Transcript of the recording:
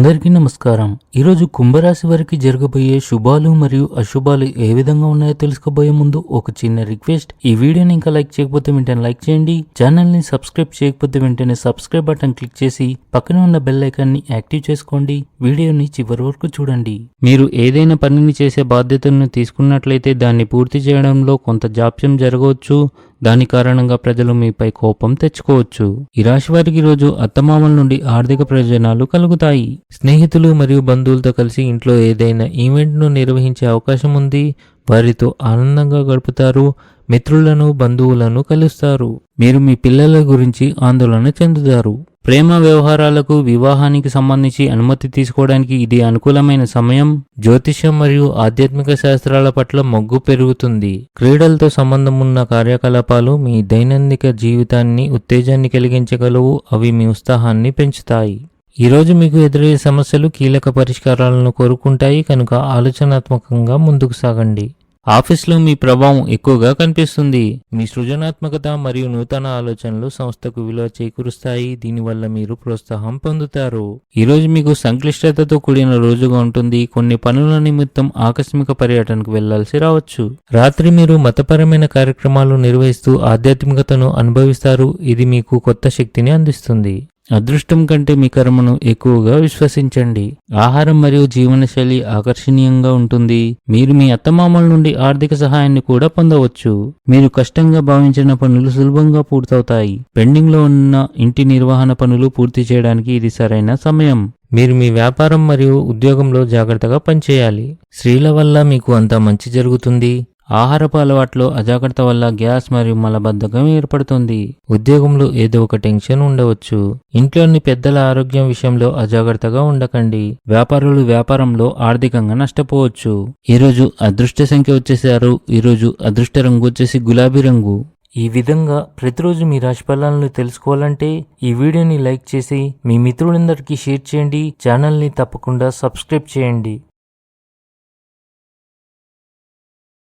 అందరికీ నమస్కారం. ఈరోజు కుంభరాశి వారికి జరగబోయే శుభాలు మరియు అశుభాలు ఏ విధంగా ఉన్నాయో తెలుసుకోబోయే ముందు ఒక చిన్న రిక్వెస్ట్. ఈ వీడియోని ఇంకా లైక్ చేయకపోతే వెంటనే లైక్ చేయండి. ఛానల్ని సబ్స్క్రైబ్ చేయకపోతే వెంటనే సబ్స్క్రైబ్ బటన్ క్లిక్ చేసి పక్కన ఉన్న బెల్ ఐకాన్ని యాక్టివ్ చేసుకోండి. వీడియోని చివరి వరకు చూడండి. మీరు ఏదైనా పనిని చేసే బాధ్యతను తీసుకున్నట్లయితే దాన్ని పూర్తి చేయడంలో కొంత జాప్యం జరగవచ్చు. దాని కారణంగా ప్రజలు మీపై కోపం తెచ్చుకోవచ్చు. ఈ రాశి వారికి ఈ రోజు అత్తమామల నుండి ఆర్థిక ప్రయోజనాలు కలుగుతాయి. స్నేహితులు మరియు బంధువులతో కలిసి ఇంట్లో ఏదైనా ఈవెంట్ను నిర్వహించే అవకాశం ఉంది. వారితో ఆనందంగా గడుపుతారు. మిత్రులను బంధువులను కలుస్తారు. మీరు మీ పిల్లల గురించి ఆందోళన చెందుతారు. ప్రేమ వ్యవహారాలకు వివాహానికి సంబంధించి అనుమతి తీసుకోవడానికి ఇది అనుకూలమైన సమయం. జ్యోతిష్యం మరియు ఆధ్యాత్మిక శాస్త్రాల పట్ల మొగ్గు పెరుగుతుంది. క్రీడలతో సంబంధం ఉన్న కార్యకలాపాలు మీ దైనందిక జీవితాన్ని ఉత్తేజాన్ని కలిగించగలవు. అవి మీ ఉత్సాహాన్ని పెంచుతాయి. ఈరోజు మీకు ఎదురయ్యే సమస్యలు కీలక పరిష్కారాలను కోరుకుంటాయి కనుక ఆలోచనాత్మకంగా ముందుకు సాగండి. ఆఫీస్లో మీ ప్రభావం ఎక్కువగా కనిపిస్తుంది. మీ సృజనాత్మకత మరియు నూతన ఆలోచనలు సంస్థకు విలువ చేకూరుస్తాయి దీనివల్ల మీరు ప్రోత్సాహం పొందుతారు. ఈరోజు మీకు సంక్లిష్టతతో కూడిన రోజుగా ఉంటుంది. కొన్ని పనుల నిమిత్తం ఆకస్మిక పర్యటనకు వెళ్ళాల్సి రావచ్చు. రాత్రి మీరు మతపరమైన కార్యక్రమాలు నిర్వహిస్తూ ఆధ్యాత్మికతను అనుభవిస్తారు. ఇది మీకు కొత్త శక్తిని అందిస్తుంది. అదృష్టం కంటే మీ కర్మను ఎక్కువగా విశ్వసించండి. ఆహారం మరియు జీవనశైలి ఆకర్షణీయంగా ఉంటుంది. మీరు మీ అత్తమామల నుండి ఆర్థిక సహాయాన్ని కూడా పొందవచ్చు. మీరు కష్టంగా భావించిన పనులు సులభంగా పూర్తవుతాయి. పెండింగ్లో ఉన్న ఇంటి నిర్వహణ పనులు పూర్తి చేయడానికి ఇది సరైన సమయం. మీరు మీ వ్యాపారం మరియు ఉద్యోగంలో జాగ్రత్తగా పనిచేయాలి. స్త్రీల వల్ల మీకు అంత మంచి జరుగుతుంది. ఆహారపు అలవాట్లో అజాగ్రత్త వల్ల గ్యాస్ మరియు మలబద్ధకం ఏర్పడుతుంది. ఉద్యోగంలో ఏదో ఒక టెన్షన్ ఉండవచ్చు. ఇంట్లోని పెద్దల ఆరోగ్యం విషయంలో అజాగ్రత్తగా ఉండకండి. వ్యాపారులు వ్యాపారంలో ఆర్థికంగా నష్టపోవచ్చు. ఈరోజు అదృష్ట సంఖ్య వచ్చేసారు ఈరోజు అదృష్ట రంగు వచ్చేసి గులాబీ రంగు. ఈ విధంగా ప్రతిరోజు మీ రాశి ఫలాలను తెలుసుకోవాలంటే ఈ వీడియోని లైక్ చేసి మీ మిత్రులందరికీ షేర్ చేయండి. ఛానల్ని తప్పకుండా సబ్స్క్రైబ్ చేయండి.